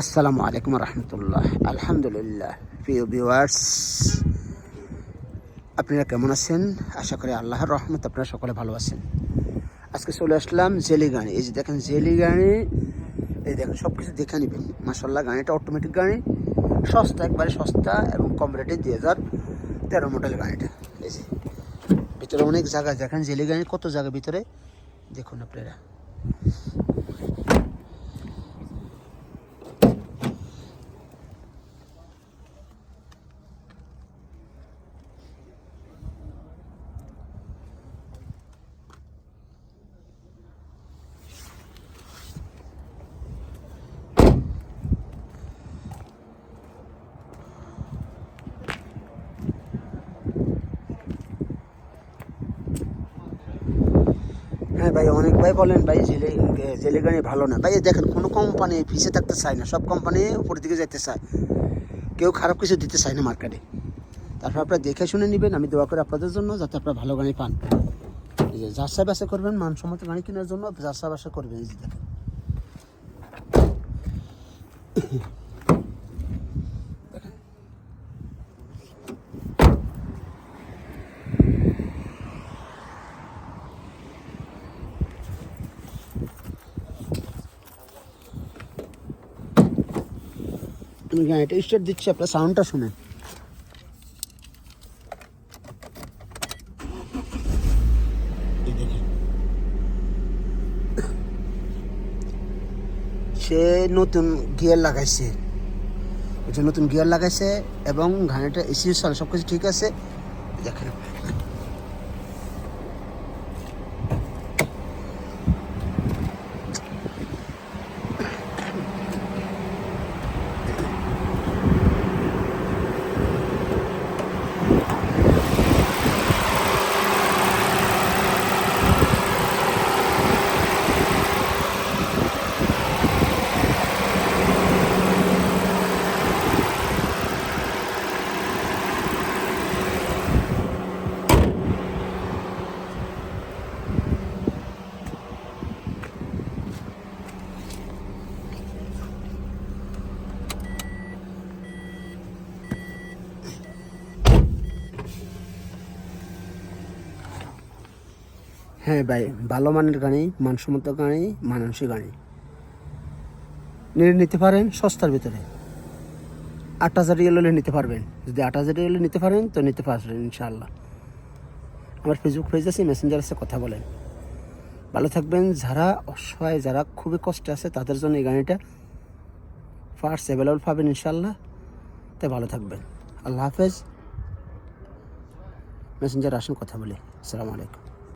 আসসালামু আলাইকুম রহমতুল্লাহ। আলহামদুলিল্লাহ। প্রিয় ভিউয়ার্স আপনারা কেমন আছেন? আশা করি আল্লাহর রহমত আপনারা সকলে ভালো আছেন। আজকে চলে আসলাম জেলি গাড়ি এই যে দেখেন জেলি গাড়ি এই দেখেন সব কিছু দেখে নেবেন। মাসাল্লাহ গাড়িটা অটোমেটিক গাড়ি সস্তা, একবারে সস্তা এবং কম রেটে দুই হাজার তেরো মডেল গাড়িটা এই যে, ভিতরে অনেক জায়গা দেখেন জেলি গাড়ি কত জায়গা ভিতরে। দেখুন আপনারা হ্যাঁ ভাই বলেন, ভাই, জেলে জেলে গাড়ি ভালো না। ভাই, দেখেন, কোনো কোম্পানি ফিসে থাকতে চায় না। সব কোম্পানি উপরের দিকে যেতে চায়। কেউ খারাপ কিছু দিতে চায় না মার্কেটে তারপর আপনারা দেখে শুনে নেবেন। আমি দোয়া করি আপনাদের জন্য যাতে আপনারা ভালো গাড়ি পান। যাচাই বাসা করবেন, মানসম্মত গাড়ি কেনার জন্য যাচাই বাসা করবেন। এই দেখেন। আমি গাড়িটা স্টার্ট দিচ্ছি, আপনার সাউন্ডটা শুনে। সে নতুন গিয়ার লাগাইছে। এটা নতুন গিয়ার লাগাইছে এবং গাড়িটা এসি সব কিছু ঠিক আছে। দেখেন। হ্যাঁ ভাই, ভালো মানের গাড়ি, মানসম্মত গাড়ি, মানানসই গাড়ি। নিয়ে নিতে পারেন সস্তার ভিতরে। আট হাজার হলে নিতে পারবেন। যদি আট হাজার রিয়েল নিতে পারেন, তো নিতে পারবেন ইনশাআল্লাহ। আমার ফেসবুক পেজ আছে মেসেঞ্জার আছে, কথা বলেন। ভালো থাকবেন। যারা অসহায়, যারা খুবই কষ্টে আছে, তাদের জন্য এই গাড়িটা ফার্স্ট অ্যাভেলেবল পাবেন ইনশাল্লাহ তাই ভালো থাকবেন। আল্লাহ হাফেজ। মেসেঞ্জার আসুন, কথা বলি। আসসালামু আলাইকুম।